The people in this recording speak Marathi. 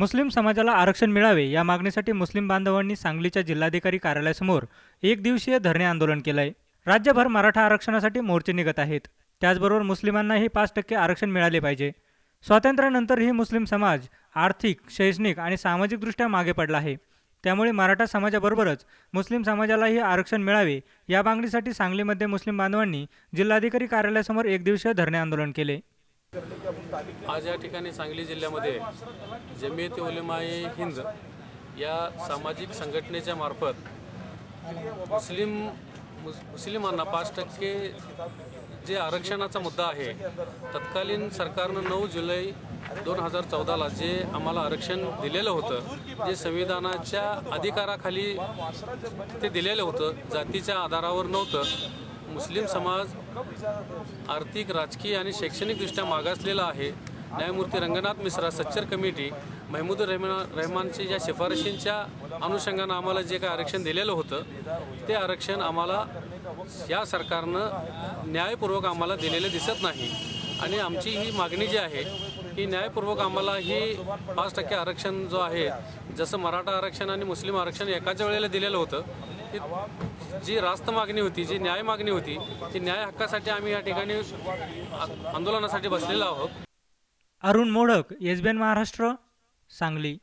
मुस्लिम समाजाला आरक्षण मिळावे या मागणीसाठी मुस्लिम बांधवांनी सांगलीच्या जिल्हाधिकारी कार्यालयासमोर एक दिवसीय धरणे आंदोलन केलंय. राज्यभर मराठा आरक्षणासाठी मोर्चे निघत आहेत. त्याचबरोबर मुस्लिमांनाही पाच टक्के आरक्षण मिळाले पाहिजे. स्वातंत्र्यानंतरही मुस्लिम समाज आर्थिक शैक्षणिक आणि सामाजिकदृष्ट्या मागे पडला आहे. त्यामुळे मराठा समाजाबरोबरच मुस्लिम समाजालाही आरक्षण मिळावे या मागणीसाठी सांगलीमध्ये मुस्लिम बांधवांनी जिल्हाधिकारी कार्यालयासमोर एक दिवसीय धरणे आंदोलन केले. आज या ठिकाणी सांगली जिल्ह्यामध्ये जमियत उलेमाए हिंद या सामाजिक संघटनेच्या मार्फत मुस्लिम मुस्लिमांना पाच टक्के जे आरक्षणाचा मुद्दा आहे तत्कालीन सरकारनं नऊ जुलै दोन हजार चौदाला जे आम्हाला आरक्षण दिलेलं होतं जे संविधानाच्या अधिकाराखाली ते दिलेलं होतं जातीच्या आधारावर नव्हतं मुस्लिम समाज आर्थिक राजकीय आणि शैक्षणिकदृष्ट्या मागासलेला आहे. न्यायमूर्ती रंगनाथ मिश्रा सच्चर कमिटी महमूद रहमान रहमानची ज्या शिफारशींच्या अनुषंगानं आम्हाला जे काय आरक्षण दिलेलं होतं ते आरक्षण आम्हाला या सरकारनं न्यायपूर्वक आम्हाला दिलेलं दिसत नाही. आणि आमची ही मागणी जी आहे की न्यायपूर्वक आम्हाला ही पाच टक्के आरक्षण जो आहे जसं मराठा आरक्षण आणि मुस्लिम आरक्षण एकाच वेळेला दिलेलं होतं जी रास्त मागणी होती जी न्याय मागणी होती ती न्याय हक्कासाठी आम्ही या ठिकाणी आंदोलनासाठी बसलेलो आहोत. अरुण मोडक एसबीएन महाराष्ट्र सांगली.